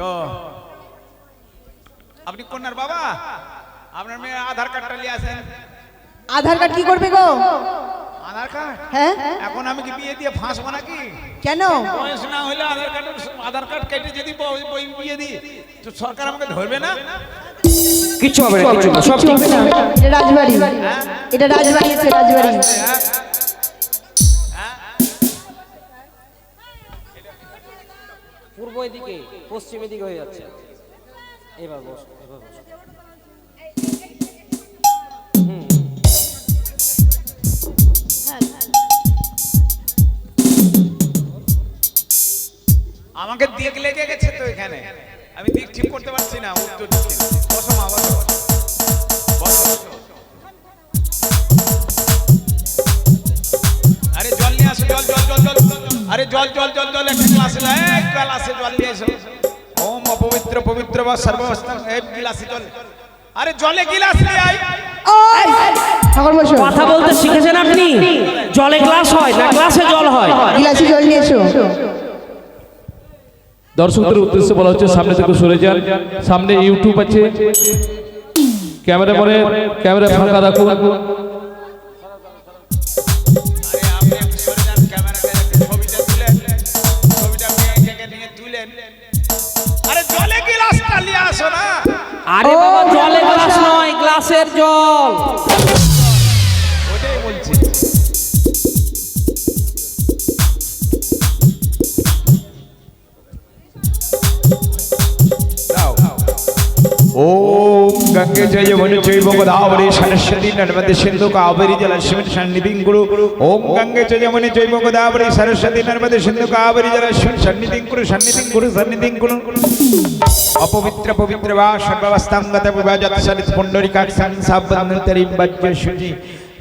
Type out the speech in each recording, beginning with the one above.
তো। আপনি কন্যার বাবা? আপনার মেয়ে আধার কার্ডটা নিয়ে আসেন। আধার কার্ড কি করবে গো? আধার কার্ড? হ্যাঁ? এখন আমি কি বিয়ে দিয়ে ফাঁসবো নাকি? কেন? বয়স না হলে আধার কার্ডের আধার কার্ড কেটে যদি বই বিয়ে দিই তো সরকার আমাকে ধরবে না? কিচ্ছু হবে না কিচ্ছু হবে না, সব ঠিক হবে না। এটা রাজবাড়ি। এটা রাজবাড়ি আছে রাজবাড়ি। পূর্ব এদিকে, পশ্চিম এদিকে হয়ে যাচ্ছে। এবার বস এবার বস। আমাকে দিক লেগে গেছে তো এখানে। আমি দিক ঠিক করতে পারছি না, উত্তর দিচ্ছি জলে গিলাস নিয়ে আই ওই ঠাকুর বসো। কথা বলতে শিখেছেন আপনি? জলে গ্লাস হয় না গ্লাসে জল হয়? গ্লাসে জল নিয়ে এসো। দর্শকদের উদ্দেশ্যে বলা হচ্ছে সামনে থেকে সরে যান। সামনে ইউটিউব আছে। ক্যামেরা পরে ক্যামেরা ফাঁকা রাখুন। আরে বাবা জলে গ্লাস নয় গ্লাসের জল ওটাই বলছি ఓం గంగే జయముని జైవ గోదావరి సరస్వతి నర్మదే సింధు కావేరి జలస్మిన్ సన్నిధిం కురు ఓం గంగే జయముని జైవ గోదావరి సరస్వతి నర్మదే సింధు కావేరి జలస్మిన్ సన్నిధిం కురు సన్నిధిం కురు సన్నిధిం కురు অপবিত্র পবিত্র বা সর্বাবস্থাঙ্গত বিভাজত সলিত পুণ্ডরিকাক্ষাং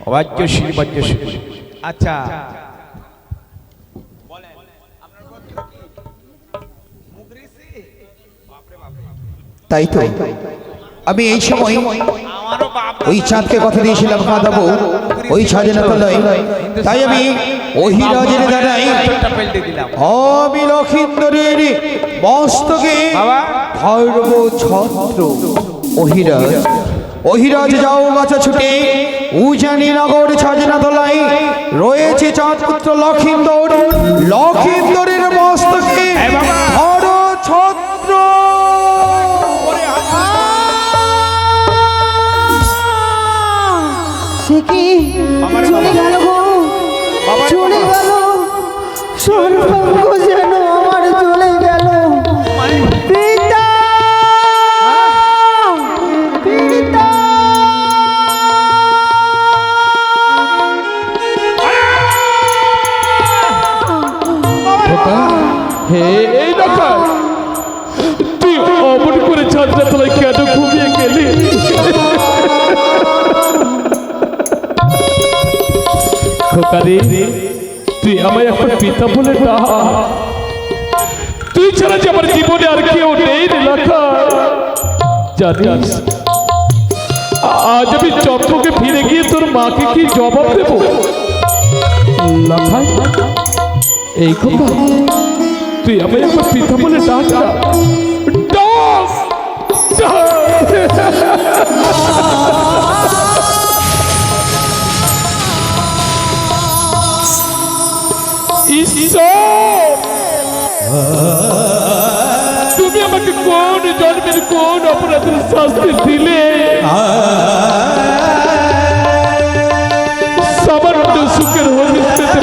অবাজ্য শ্রী বজ্র শুনি আচ্ছা। তাই তো। আমি এই সময় ওই চাঁদকে কথা দিয়েছিলাম কাঁদাবো ওই ছাজনা তলায় তাই আমি অহিরাজের দ্বারাই উত্তরটা পেল্টে দিলাম। আমি লক্ষিন্দরের মস্তকে বাবা। ধর্ম ছত্র। অহিরাজ। অহিরাজ যাও গাছা ছুটে। উজানি নগর ছাজনা তলায় রয়েছে চাঁদপুত্র লক্ষিন্দর লক্ষিন্দরের মস্তকে ছত্র। সে কি? চলে গেল গো। চলে গেল সর্বঙ্গ যেন আমার চলে গেল। পিতা! পিতা! হে এই দেখা। তুই অমন করে ছাত্রা তলায় কেন ঘুমিয়ে গেলি? খোকারে তুই আমায় এখন পিতা বলে ডাক তুই ছাড়া যে আমার জীবনে আর কেউ নেই রে লেখা জানিস আজ আমি চম্পকে ফিরে গিয়ে তোর মাকে কি জবাব দেবো লাখাই এই কথা তুই আমায় একবার পিতা বলে ডাক না। ডাক! তুমি আমাকে কোন জন্মের কোন অপরাধের শাস্তি দিলে সামান্য সুখের হদিস পেতে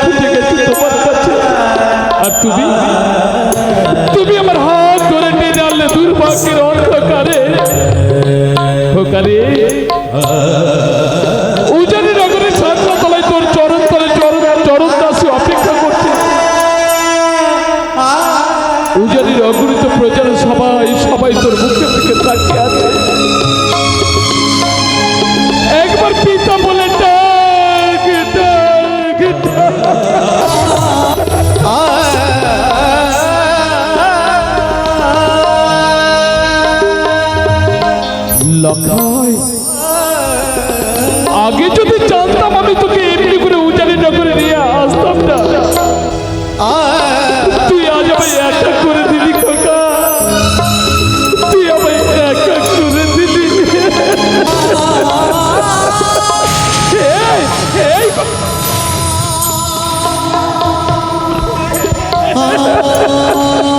খুঁজে আর তুমি তুমি আমার হাত ধরে টেনে আনলে দুর্ভাগ্যের অন্ধকারে খোকারে oh.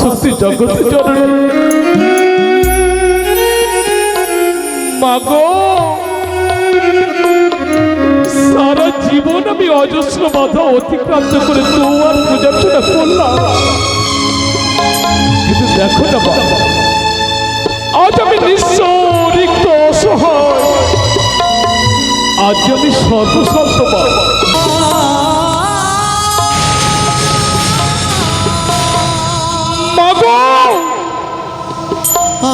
শক্তি জগৎ মাগো, সারা জীবন আমি অজস্র বাধা অতিক্রান্ত করে তোমার পূজার্চনা করলাম। কিন্তু দেখো না বাবা, আজ আমি নিঃস্ব রিক্ত অসহায়। আজ আমি সর্বশান্ত বাবা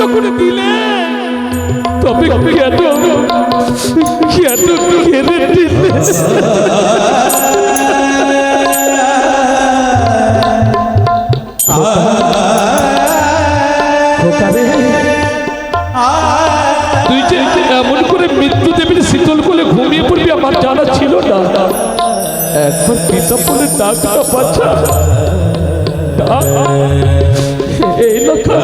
যখন দিলে, তবে তুই যে এমন করে মৃত্যু দেবীর শীতল কোলে ঘুমিয়ে পড়বি, আমার জানা ছিল না। একবার পিতা বলে ডাকটা বাচ্চা। এই লোকা।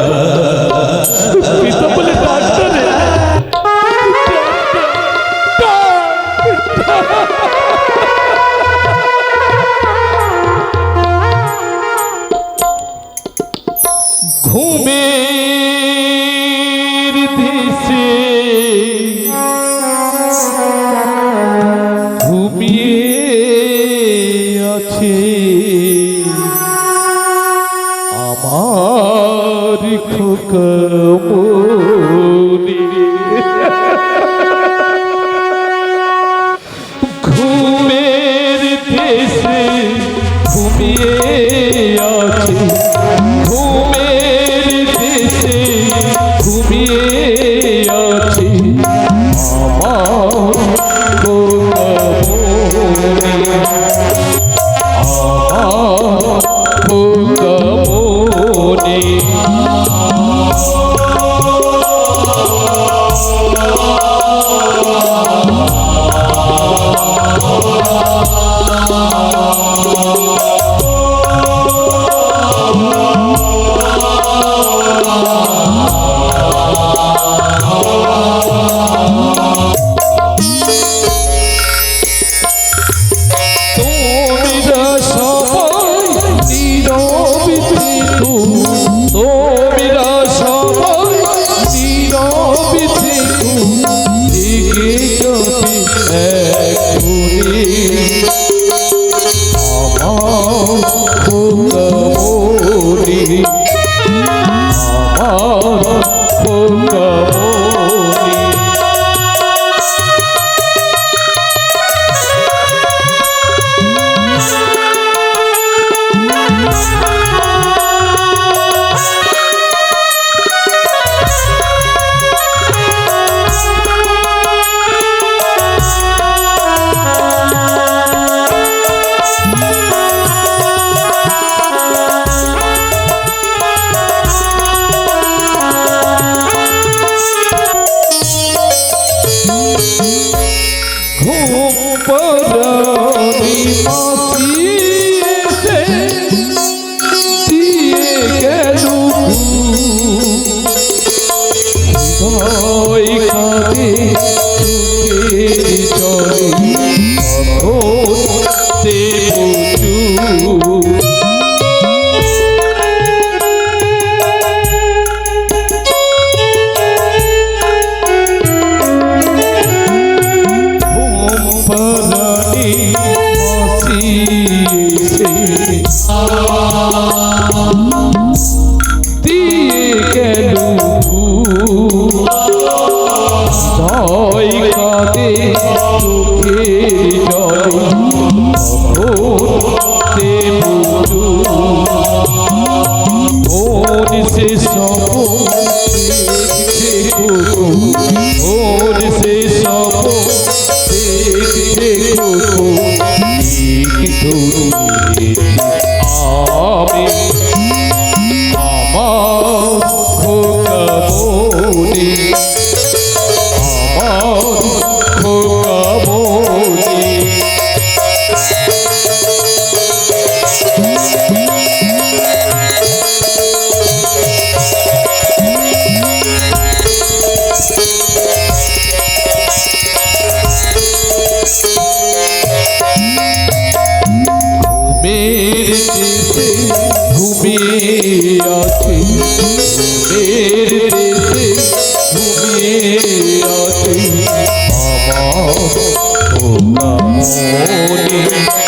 মনে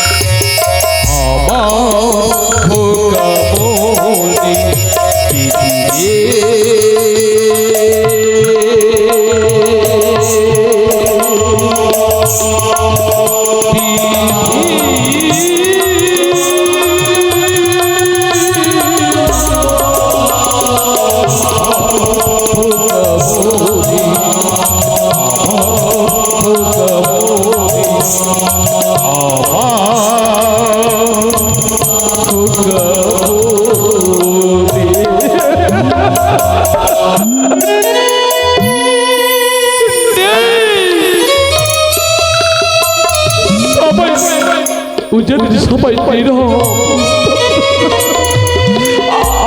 উজের সবাই বেরো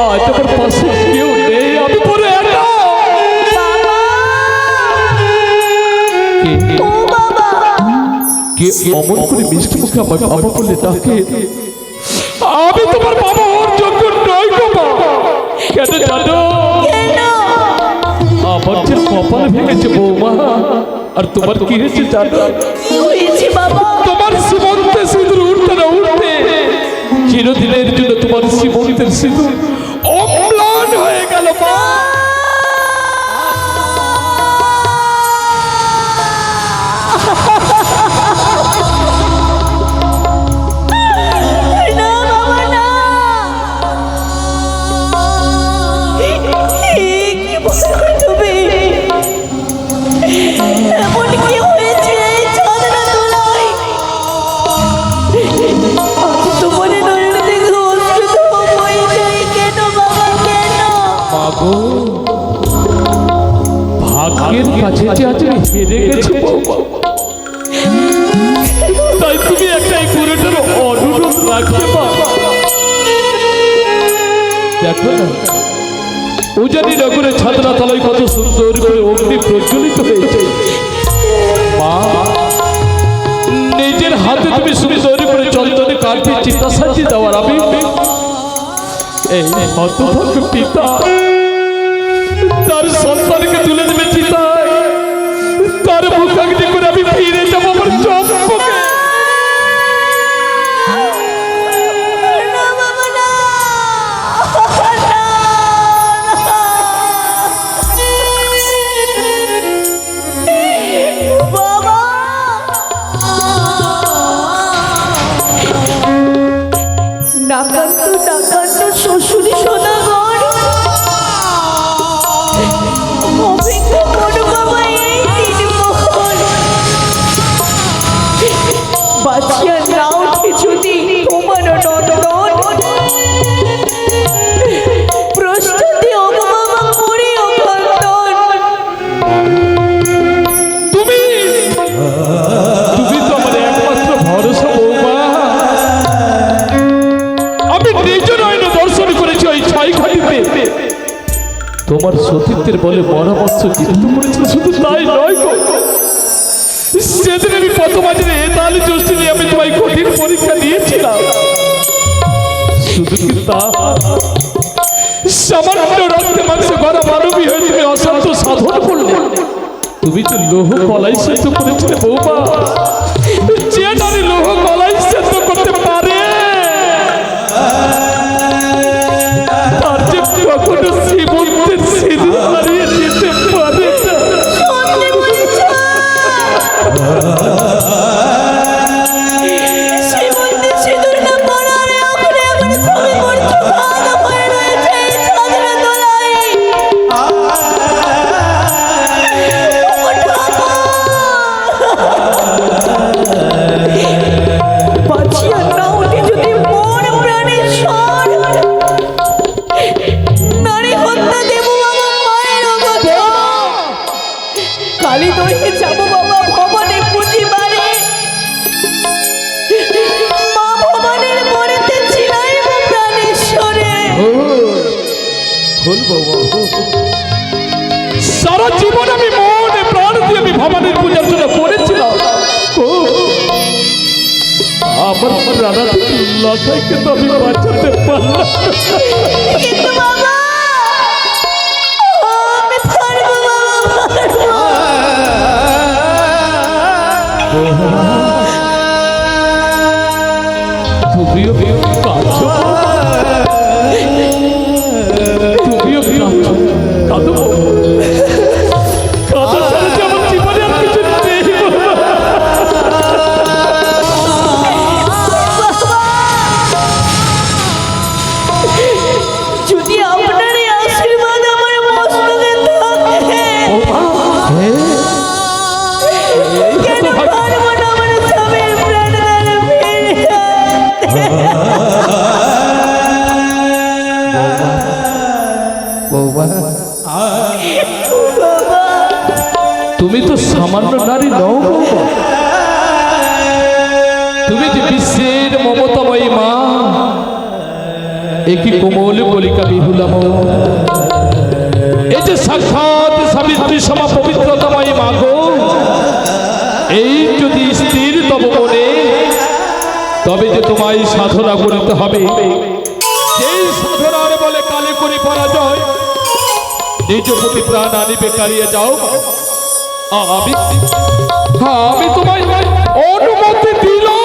আজ আমার পাশে কেউ নেই আমি পরে কে- অমন করে মিষ্টি মুখে আমার বাবা বলে ডাকে আমি তোমার বাবা কেন জানো আমার যে কপাল ভেঙেছে বৌমা। আর তোমার কি হয়েছে জানো বাবা? তোমার সীমন্তে সিঁদুর উঠতে না উঠতে। চিরদিনের জন্য তোমার সীমন্তের সিঁদুর তাই তুমি একটা এই পুরোটার অনুরোধ রাখতে পারো দেখো না, উজানি নগরে ছাদনা তলায় কত সুন্দর করে অগ্নি প্রজ্বলিত হয়েছে। মা, নিজের হাতে তুমি সুন্দর করে চন্দনে কাঠে চিতা সাজিয়ে দেওয়ার আমি এই হতভাগ্য পিতা সেদিন আমি প্রথম আজরে তাহলে জ্যোষ্ঠী নিয়ে আমি তোমায় কঠিন পরীক্ষা দিয়েছিলাম। শুধু তা? সামান্য রক্তে মাংসে গড়া মানবী হয়ে তুমি অশান্ত সাধন করলে। তুমি তো লোহ কলাই সেদ্ধ করেছিলে বৌমা। যে নারী লোহ কলাই সেদ্ধ করতে পারে, তার যে কখনো শ্রীমন্তের সিঁদুর Oh. সারা জীবন আমি মনে প্রাণ দিয়ে আমি ভবানীর পূজার জন্য করেছিলাম আমার তুমিও তুমি যে বিশ্বের মমতাময়ী মা? একই কোমল কলিকা বিহুলাম? এই যে সাক্ষাৎ সাবিত্রী সমা পবিত্রতময়ী মা গো, এই যদি স্থির তব মনে, তবে যে তোমায় সাধনা করিতে হবে। সেই সাধনার বলে কালে করি পরাজয়, নিজ প্রতি প্রাণ আনিবে কারিয়ে যাও আমি আমি তোমায় অনুমতি দিলাম